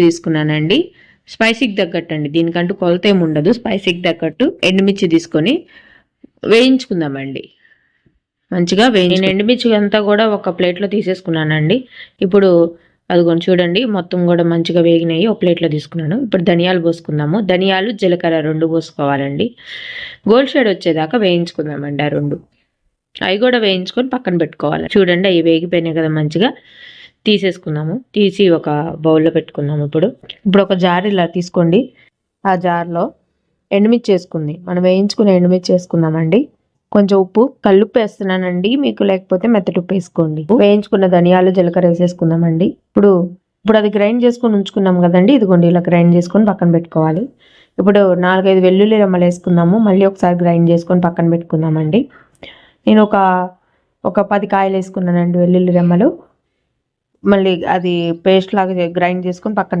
తీసుకున్నానండి. స్పైసీకి తగ్గట్టు అండి దీనికంటూ కొలత ఏమి ఉండదు. స్పైసీకి తగ్గట్టు ఎండుమిర్చి తీసుకొని వేయించుకుందామండి. మంచిగా వేయి నేను ఎండుమిర్చి అంతా కూడా ఒక ప్లేట్లో తీసేసుకున్నానండి. ఇప్పుడు అదిగోండి చూడండి మొత్తం కూడా మంచిగా వేగినాయి. ఒక ప్లేట్లో తీసుకున్నాను. ఇప్పుడు ధనియాలు పోసుకుందాము. ధనియాలు జీలకర్ర రెండు పోసుకోవాలండి. గోల్డ్ షేడ్ వచ్చేదాకా వేయించుకుందామండి ఆ రెండు. అవి కూడా వేయించుకొని పక్కన పెట్టుకోవాలి. చూడండి అవి వేగిపోయినాయి కదా మంచిగా. తీసేసుకున్నాము. తీసి ఒక బౌల్లో పెట్టుకున్నాము ఇప్పుడు. ఇప్పుడు ఒక జార్ ఇలా తీసుకోండి. ఆ జార్లో ఎండుమిర్చి వేసుకుంది. మనం వేయించుకుని ఎండుమిర్చి వేసుకుందామండి. కొంచెం ఉప్పు కల్లుప్పు వేస్తున్నానండి. మీకు లేకపోతే మెత్తటి ఉప్పు వేసుకోండి. వేయించుకున్న ధనియాలు జీలకర్ర వేసేసుకుందామండి. ఇప్పుడు ఇప్పుడు అది గ్రైండ్ చేసుకొని ఉంచుకున్నాం కదండి. ఇదిగోండి ఇలా గ్రైండ్ చేసుకొని పక్కన పెట్టుకోవాలి. ఇప్పుడు నాలుగైదు వెల్లుల్లి రెమ్మలు వేసుకుందాము. మళ్ళీ ఒకసారి గ్రైండ్ చేసుకొని పక్కన పెట్టుకుందామండి. నేను ఒక ఒక పది కాయలు వేసుకున్నానండి వెల్లుల్లి రెమ్మలు. మళ్ళీ అది పేస్ట్ లాగా గ్రైండ్ చేసుకొని పక్కన